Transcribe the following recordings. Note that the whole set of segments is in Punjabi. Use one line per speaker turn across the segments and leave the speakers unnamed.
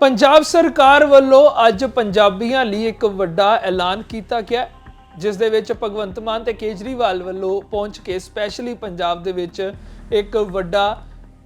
ਪੰਜਾਬ ਸਰਕਾਰ ਵੱਲੋਂ ਅੱਜ ਪੰਜਾਬੀਆਂ ਲਈ ਇੱਕ ਵੱਡਾ ਐਲਾਨ ਕੀਤਾ ਗਿਆ ਜਿਸ ਦੇ ਵਿੱਚ ਭਗਵੰਤ ਮਾਨ ਤੇ ਕੇਜਰੀਵਾਲ ਵੱਲੋਂ ਪਹੁੰਚ ਕੇ ਸਪੈਸ਼ਲੀ ਪੰਜਾਬ ਦੇ ਵਿੱਚ ਇੱਕ ਵੱਡਾ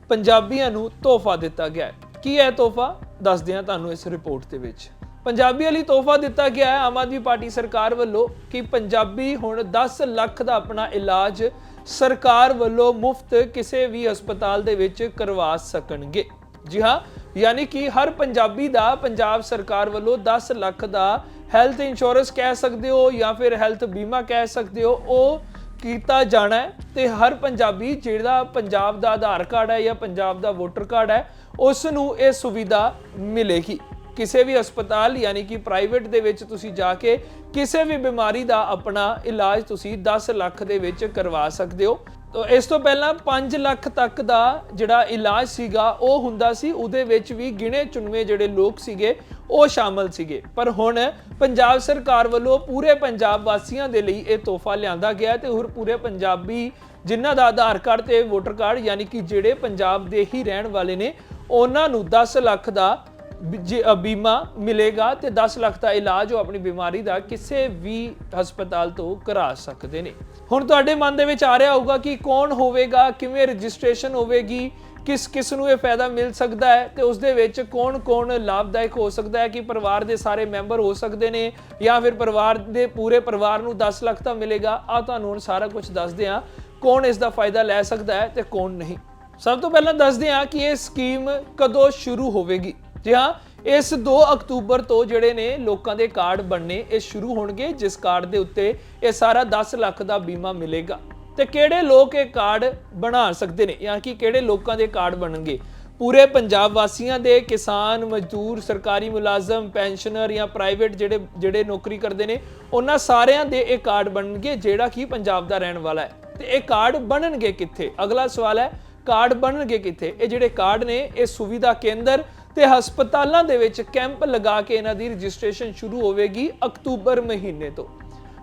ਪੰਜਾਬੀਆਂ ਨੂੰ ਤੋਹਫਾ ਦਿੱਤਾ ਗਿਆ ਕੀ ਹੈ ਤੋਹਫਾ? ਦੱਸਦੇ ਹਾਂ ਤੁਹਾਨੂੰ ਇਸ ਰਿਪੋਰਟ ਦੇ ਵਿੱਚ। ਪੰਜਾਬੀਆਂ ਲਈ ਤੋਹਫਾ ਦਿੱਤਾ ਗਿਆ ਹੈ। ਆਮ ਆਦਮੀ ਪਾਰਟੀ ਸਰਕਾਰ ਵੱਲੋਂ ਕਿ ਪੰਜਾਬੀ ਹੁਣ 10 ਲੱਖ ਦਾ ਆਪਣਾ ਇਲਾਜ ਸਰਕਾਰ ਵੱਲੋਂ ਮੁਫਤ ਕਿਸੇ ਵੀ ਹਸਪਤਾਲ ਦੇ ਵਿੱਚ ਕਰਵਾ ਸਕਣਗੇ। ਜੀ ਹਾਂ ਯਾਨੀ ਕਿ ਹਰ ਪੰਜਾਬੀ ਦਾ ਪੰਜਾਬ ਸਰਕਾਰ ਵੱਲੋਂ 10 ਲੱਖ ਦਾ ਹੈਲਥ ਇੰਸ਼ੋਰੈਂਸ ਕਹਿ ਸਕਦੇ ਹੋ ਜਾਂ ਫਿਰ ਹੈਲਥ ਬੀਮਾ ਕਹਿ ਸਕਦੇ ਹੋ, ਉਹ ਕੀਤਾ ਜਾਣਾ ਹੈ ਤੇ ਹਰ ਪੰਜਾਬੀ ਜਿਹੜਾ ਪੰਜਾਬ ਦਾ ਆਧਾਰ ਕਾਰਡ ਹੈ ਜਾਂ ਪੰਜਾਬ ਦਾ ਵੋਟਰ ਕਾਰਡ ਹੈ ਉਸ ਨੂੰ ਇਹ ਸੁਵਿਧਾ ਮਿਲੇਗੀ। ਕਿਸੇ ਵੀ ਹਸਪਤਾਲ ਯਾਨੀ ਕਿ ਪ੍ਰਾਈਵੇਟ ਦੇ ਵਿੱਚ ਤੁਸੀਂ ਜਾ ਕੇ ਕਿਸੇ ਵੀ ਬਿਮਾਰੀ ਦਾ ਆਪਣਾ ਇਲਾਜ ਤੁਸੀਂ 10 ਲੱਖ ਦੇ ਵਿੱਚ ਕਰਵਾ ਸਕਦੇ ਹੋ। ਤੋ ਇਸ ਤੋਂ ਪਹਿਲਾਂ 5 ਲੱਖ ਤੱਕ ਦਾ ਜਿਹੜਾ ਇਲਾਜ ਸੀਗਾ, ਉਹ ਹੁੰਦਾ ਸੀ। ਉਹਦੇ ਵਿੱਚ ਵੀ ਗਿਣੇ ਚੁਣਵੇਂ ਜਿਹੜੇ ਲੋਕ ਸੀਗੇ, ਉਹ ਸ਼ਾਮਲ ਸੀਗੇ। ਪਰ ਹੁਣ ਪੰਜਾਬ ਸਰਕਾਰ ਵੱਲੋਂ ਪੂਰੇ ਪੰਜਾਬ ਵਾਸੀਆਂ ਦੇ ਲਈ ਇਹ ਤੋਹਫਾ ਲਿਆਂਦਾ ਗਿਆ ਤੇ ਹੋਰ ਪੂਰੇ ਪੰਜਾਬੀ ਜਿਨ੍ਹਾਂ ਦਾ ਆਧਾਰ ਕਾਰਡ ਤੇ ਵੋਟਰ ਕਾਰਡ, ਯਾਨੀ ਕਿ ਜਿਹੜੇ ਪੰਜਾਬ ਦੇ ਹੀ ਰਹਿਣ ਵਾਲੇ ਨੇ, ਉਹਨਾਂ ਨੂੰ 10 ਲੱਖ ਦਾ ਜੇ- ਅ, ਬੀਮਾ ਮਿਲੇਗਾ ਤੇ 10 ਲੱਖ ਦਾ ਇਲਾਜ ਉਹ ਆਪਣੀ ਬਿਮਾਰੀ ਦਾ ਕਿਸੇ ਵੀ ਹਸਪਤਾਲ ਤੋਂ ਕਰਾ ਸਕਦੇ ਨੇ। ਹੁਣ ਤੁਹਾਡੇ ਮਨ ਦੇ ਵਿੱਚ ਆ ਰਿਹਾ ਹੋਊਗਾ ਕਿ ਕੌਣ ਹੋਵੇਗਾ ਕਿਵੇਂ ਰਜਿਸਟ੍ਰੇਸ਼ਨ ਹੋਵੇਗੀ ਕਿਸ ਕਿਸ ਨੂੰ ਇਹ ਫਾਇਦਾ ਮਿਲ ਸਕਦਾ ਹੈ ਤੇ ਉਸ ਦੇ ਵਿੱਚ ਕੌਣ-ਕੌਣ ਲਾਭਦਾਇਕ ਹੋ ਸਕਦਾ ਹੈ ਕਿ ਪਰਿਵਾਰ ਦੇ ਸਾਰੇ ਮੈਂਬਰ ਹੋ ਸਕਦੇ ਨੇ ਜਾਂ ਫਿਰ ਪਰਿਵਾਰ ਦੇ ਪੂਰੇ ਪਰਿਵਾਰ ਨੂੰ 10 ਲੱਖ ਤਾਂ ਮਿਲੇਗਾ। ਆ ਤੁਹਾਨੂੰ ਹੁਣ ਸਾਰਾ ਕੁਝ ਦੱਸਦੇ ਹਾਂ ਕੌਣ ਇਸ ਦਾ ਫਾਇਦਾ ਲੈ ਸਕਦਾ ਹੈ ਤੇ ਕੌਣ ਨਹੀਂ। ਸਭ ਤੋਂ ਪਹਿਲਾਂ ਦੱਸਦੇ ਹਾਂ ਕਿ ਇਹ ਸਕੀਮ ਕਦੋਂ ਸ਼ੁਰੂ ਹੋਵੇਗੀ। ਜੀ ਹਾਂ ਇਸ 2 ਅਕਤੂਬਰ ਤੋਂ ਜਿਹੜੇ ਨੇ ਲੋਕਾਂ ਦੇ ਕਾਰਡ ਬਣਨੇ ਇਹ ਸ਼ੁਰੂ ਹੋਣਗੇ, ਜਿਸ ਕਾਰਡ ਦੇ ਉੱਤੇ ਇਹ ਸਾਰਾ 10 ਲੱਖ ਦਾ ਬੀਮਾ ਮਿਲੇਗਾ। ਤੇ ਕਿਹੜੇ ਲੋਕ ਇਹ ਕਾਰਡ ਬਣਾ ਸਕਦੇ ਨੇ? ਯਾਨੀ ਕਿ ਕਿਹੜੇ ਲੋਕਾਂ ਦੇ ਕਾਰਡ ਬਣਨਗੇ? ਪੂਰੇ ਪੰਜਾਬ ਵਾਸੀਆਂ ਦੇ, ਕਿਸਾਨ, ਮਜ਼ਦੂਰ, ਸਰਕਾਰੀ ਮੁਲਾਜ਼ਮ, ਪੈਨਸ਼ਨਰ ਜਾਂ ਪ੍ਰਾਈਵੇਟ ਜਿਹੜੇ ਜਿਹੜੇ ਨੌਕਰੀ ਕਰਦੇ ਨੇ, ਉਹਨਾਂ ਸਾਰਿਆਂ ਦੇ ਇਹ ਕਾਰਡ ਬਣਨਗੇ, ਜਿਹੜਾ ਕਿ ਪੰਜਾਬ ਦਾ ਰਹਿਣ ਵਾਲਾ ਹੈ। ਤੇ ਇਹ ਕਾਰਡ ਬਣਨਗੇ ਕਿੱਥੇ? ਅਗਲਾ ਸਵਾਲ ਹੈ, ਕਾਰਡ ਬਣਨਗੇ ਕਿੱਥੇ? ਇਹ ਜਿਹੜੇ ਕਾਰਡ ਨੇ, ਇਹ ਸੁਵਿਧਾ ਕੇਂਦਰ ਤੇ ਹਸਪਤਾਲਾਂ ਦੇ ਵਿੱਚ ਕੈਂਪ ਲਗਾ ਕੇ ਇਹਨਾਂ ਦੀ ਰਜਿਸਟ੍ਰੇਸ਼ਨ ਸ਼ੁਰੂ ਹੋਵੇਗੀ ਅਕਤੂਬਰ ਮਹੀਨੇ ਤੋਂ।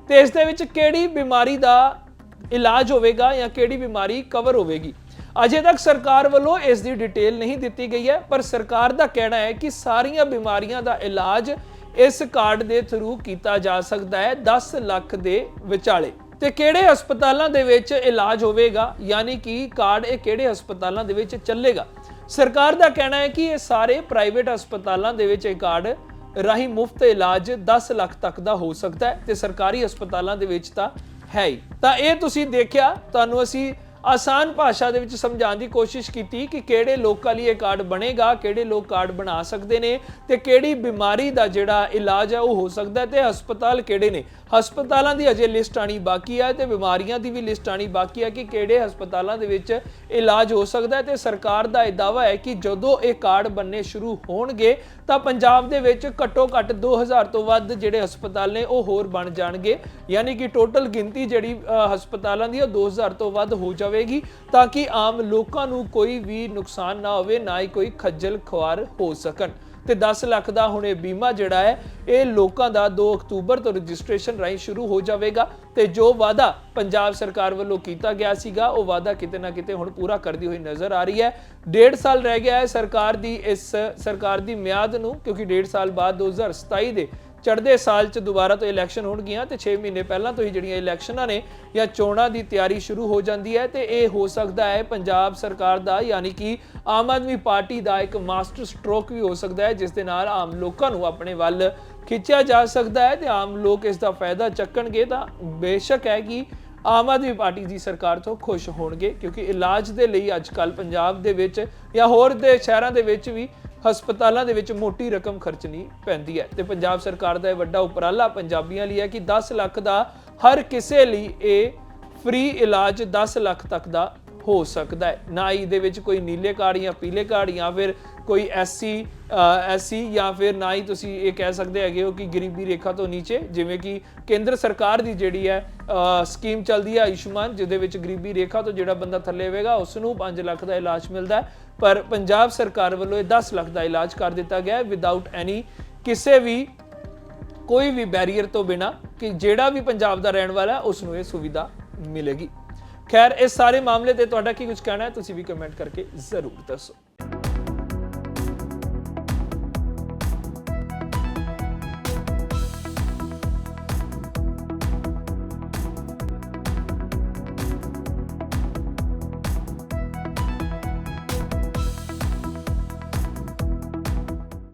ਤੇ ਇਸ ਦੇ ਵਿੱਚ ਕਿਹੜੀ ਬਿਮਾਰੀ ਦਾ ਇਲਾਜ ਹੋਵੇਗਾ ਜਾਂ ਕਿਹੜੀ ਬਿਮਾਰੀ ਕਵਰ ਹੋਵੇਗੀ? ਅਜੇ ਤੱਕ ਸਰਕਾਰ ਵੱਲੋਂ ਇਸ ਦੀ ਡਿਟੇਲ ਨਹੀਂ ਦਿੱਤੀ ਗਈ ਹੈ, ਪਰ ਸਰਕਾਰ ਦਾ ਕਹਿਣਾ ਹੈ ਕਿ ਸਾਰੀਆਂ ਬਿਮਾਰੀਆਂ ਦਾ ਇਲਾਜ ਇਸ ਕਾਰਡ ਦੇ ਥਰੂ ਕੀਤਾ ਜਾ ਸਕਦਾ ਹੈ 10 ਲੱਖ ਦੇ ਵਿਚਾਲੇ। ਤੇ ਕਿਹੜੇ ਹਸਪਤਾਲਾਂ ਦੇ ਵਿੱਚ ਇਲਾਜ ਹੋਵੇਗਾ? ਯਾਨੀ ਕਿ ਕਾਰਡ ਇਹ ਕਿਹੜੇ ਹਸਪਤਾਲਾਂ ਦੇ ਵਿੱਚ ਚੱਲੇਗਾ? ਸਰਕਾਰ ਦਾ ਕਹਿਣਾ ਹੈ ਕਿ ਇਹ ਸਾਰੇ ਪ੍ਰਾਈਵੇਟ ਹਸਪਤਾਲਾਂ ਦੇ ਵਿੱਚ ਇਹ ਕਾਰਡ ਰਾਹੀਂ ਮੁਫਤ ਇਲਾਜ 10 ਲੱਖ ਤੱਕ ਦਾ ਹੋ ਸਕਦਾ ਹੈ ਤੇ ਸਰਕਾਰੀ ਹਸਪਤਾਲਾਂ ਦੇ ਵਿੱਚ ਤਾਂ ਹੈ ਹੀ। ਤਾਂ ਇਹ ਤੁਸੀਂ ਦੇਖਿਆ, ਤੁਹਾਨੂੰ ਅਸੀਂ ਆਸਾਨ ਭਾਸ਼ਾ ਦੇ ਵਿੱਚ ਸਮਝਾਉਣ ਦੀ ਕੋਸ਼ਿਸ਼ ਕੀਤੀ ਕਿ ਕਿਹੜੇ ਲੋਕਾਂ ਲਈ ਇਹ ਕਾਰਡ ਬਣੇਗਾ, ਕਿਹੜੇ ਲੋਕ ਕਾਰਡ ਬਣਾ ਸਕਦੇ ਨੇ ਤੇ ਕਿਹੜੀ ਬਿਮਾਰੀ ਦਾ ਜਿਹੜਾ ਇਲਾਜ ਹੈ ਉਹ ਹੋ ਸਕਦਾ ਹੈ ਤੇ ਹਸਪਤਾਲ ਕਿਹੜੇ ਨੇ। ਹਸਪਤਾਲਾਂ ਦੀ ਅਜੇ ਲਿਸਟ ਆਣੀ ਬਾਕੀ ਹੈ ਤੇ ਬਿਮਾਰੀਆਂ ਦੀ ਵੀ ਲਿਸਟ ਆਣੀ ਬਾਕੀ ਹੈ ਕਿ ਕਿਹੜੇ ਹਸਪਤਾਲਾਂ ਦੇ ਵਿੱਚ ਇਲਾਜ ਹੋ ਸਕਦਾ ਹੈ ਤੇ ਸਰਕਾਰ ਦਾ ਇਹ ਦਾਵਾ ਹੈ ਕਿ ਜਦੋਂ ਇਹ ਕਾਰਡ ਬਣਨੇ ਸ਼ੁਰੂ ਹੋਣਗੇ ਤਾਂ ਪੰਜਾਬ ਦੇ ਵਿੱਚ ਘੱਟੋ ਘੱਟ 2000 ਤੋਂ ਵੱਧ ਜਿਹੜੇ ਹਸਪਤਾਲ ਨੇ ਉਹ ਹੋਰ ਬਣ ਜਾਣਗੇ। ਯਾਨੀ ਕਿ ਟੋਟਲ ਗਿਣਤੀ ਜਿਹੜੀ ਹਸਪਤਾਲਾਂ ਦੀ ਉਹ 2000 ਤੋਂ ਵੱਧ ਹੋ ਜਾਵੇ ਜਾਵੇਗੀ ਤਾਂ ਕਿ ਆਮ ਲੋਕਾਂ ਨੂੰ ਕੋਈ ਵੀ ਨੁਕਸਾਨ ਨਾ ਹੋਵੇ, ਨਾ ਹੀ ਕੋਈ ਖੱਜਲ ਖੁਆਰ ਹੋ ਸਕਣ। ਤੇ 10 ਲੱਖ ਦਾ ਹੁਣ ਇਹ ਬੀਮਾ ਜਿਹੜਾ ਹੈ, ਇਹ ਲੋਕਾਂ ਦਾ 2 ਅਕਤੂਬਰ ਤੋਂ ਰਜਿਸਟ੍ਰੇਸ਼ਨ ਰਾਹੀਂ ਸ਼ੁਰੂ ਹੋ ਜਾਵੇਗਾ। ਤੇ ਜੋ ਵਾਅਦਾ ਪੰਜਾਬ ਸਰਕਾਰ ਵੱਲੋਂ ਕੀਤਾ ਗਿਆ ਸੀਗਾ, ਉਹ ਵਾਅਦਾ ਕਿਤੇ ਨਾ ਕਿਤੇ ਹੁਣ ਪੂਰਾ ਕਰਦੀ ਹੋਈ ਨਜ਼ਰ ਆ ਰਹੀ ਹੈ। ਡੇਢ ਸਾਲ ਰਹਿ ਗਿਆ ਹੈ ਸਰਕਾਰ ਦੀ ਇਸ, ਸਰਕਾਰ ਦੀ ਮਿਆਦ ਨੂੰ, ਕਿਉਂਕਿ ਡੇਢ ਸਾਲ ਬਾਅਦ 2027 ਦੇ ਚੜ੍ਹਦੇ ਸਾਲ 'ਚ ਦੁਬਾਰਾ ਤੋਂ ਇਲੈਕਸ਼ਨ ਹੋਣਗੀਆਂ ਤੇ 6 ਮਹੀਨੇ ਪਹਿਲਾਂ ਤੋਂ ਹੀ ਜਿਹੜੀਆਂ ਇਲੈਕਸ਼ਨਾਂ ਨੇ ਜਾਂ ਚੋਣਾਂ ਦੀ ਤਿਆਰੀ ਸ਼ੁਰੂ ਹੋ ਜਾਂਦੀ ਹੈ ਤੇ ਇਹ ਹੋ ਸਕਦਾ ਹੈ ਪੰਜਾਬ ਸਰਕਾਰ ਦਾ ਯਾਨੀ ਕਿ ਆਮ ਆਦਮੀ ਪਾਰਟੀ ਦਾ ਇੱਕ ਮਾਸਟਰ ਸਟ੍ਰੋਕ ਵੀ ਹੋ ਸਕਦਾ ਹੈ, ਜਿਸ ਦੇ ਨਾਲ ਆਮ ਲੋਕਾਂ ਨੂੰ ਆਪਣੇ ਵੱਲ ਖਿੱਚਿਆ ਜਾ ਸਕਦਾ ਹੈ ਤੇ ਆਮ ਲੋਕ ਇਸ ਦਾ ਫਾਇਦਾ ਚੱਕਣਗੇ ਤਾਂ ਬੇਸ਼ੱਕ ਹੈ ਕਿ ਆਮ ਆਦਮੀ ਪਾਰਟੀ ਦੀ ਸਰਕਾਰ ਤੋਂ ਖੁਸ਼ ਹੋਣਗੇ ਕਿਉਂਕਿ ਇਲਾਜ ਦੇ ਲਈ ਅੱਜ ਕੱਲ ਪੰਜਾਬ ਦੇ ਵਿੱਚ ਜਾਂ ਹੋਰ ਦੇ ਸ਼ਹਿਰਾਂ ਦੇ ਵਿੱਚ ਵੀ ਹਸਪਤਾਲਾਂ ਦੇ ਵਿੱਚ ਮੋਟੀ ਰਕਮ ਖਰਚਣੀ ਪੈਂਦੀ ਹੈ ਤੇ ਪੰਜਾਬ ਸਰਕਾਰ ਦਾ ਇਹ ਵੱਡਾ ਉਪਰਾਲਾ ਪੰਜਾਬੀਆਂ ਲਈ ਹੈ ਕਿ 10 ਲੱਖ ਦਾ ਹਰ ਕਿਸੇ ਲਈ ਇਹ ਫ੍ਰੀ ਇਲਾਜ 10 ਲੱਖ ਤੱਕ ਦਾ ਹੋ ਸਕਦਾ ਹੈ। ਨਾ ਹੀ ਇਹਦੇ ਵਿੱਚ ਕੋਈ ਨੀਲੇ ਕਾਰਡ ਜਾਂ ਪੀਲੇ ਕਾਰਡ ਜਾਂ ਫਿਰ ਕੋਈ ਐਸਸੀ ਐਸਸੀ ਜਾਂ ਫਿਰ ਨਾ ਹੀ ਤੁਸੀਂ ਇਹ ਕਹਿ ਸਕਦੇ ਹੈਗੇ ਹੋ ਕਿ ਗਰੀਬੀ ਰੇਖਾ ਤੋਂ ਨੀਚੇ, ਜਿਵੇਂ ਕਿ ਕੇਂਦਰ ਸਰਕਾਰ ਦੀ ਜਿਹੜੀ ਹੈ ਸਕੀਮ ਚੱਲਦੀ ਹੈ ਆਯੁਸ਼ਮਾਨ, ਜਿਹਦੇ ਵਿੱਚ ਗਰੀਬੀ ਰੇਖਾ ਤੋਂ ਜਿਹੜਾ ਬੰਦਾ ਥੱਲੇ ਹੋਵੇਗਾ ਉਸ ਨੂੰ 5 ਲੱਖ ਦਾ ਇਲਾਜ ਮਿਲਦਾ ਪਰ ਪੰਜਾਬ ਸਰਕਾਰ ਵੱਲੋਂ ਇਹ 10 ਲੱਖ ਦਾ ਇਲਾਜ ਕਰ ਦਿੱਤਾ ਗਿਆ ਹੈ ਵਿਦਆਊਟ ਐਨੀ ਕਿਸੇ ਵੀ, ਕੋਈ ਵੀ ਬੈਰੀਅਰ ਤੋਂ ਬਿਨਾ ਕਿ ਜਿਹੜਾ ਵੀ ਪੰਜਾਬ ਦਾ ਰਹਿਣ ਵਾਲਾ ਹੈ ਉਸ ਨੂੰ ਇਹ ਸੁਵਿਧਾ ਮਿਲੇਗੀ। ਖੈਰ, ਇਸ ਸਾਰੇ ਮਾਮਲੇ ਤੇ ਤੁਹਾਡਾ ਕੀ ਕੁਝ ਕਹਿਣਾ ਹੈ, ਤੁਸੀਂ ਵੀ ਕਮੈਂਟ ਕਰਕੇ ਜ਼ਰੂਰ ਦੱਸੋ।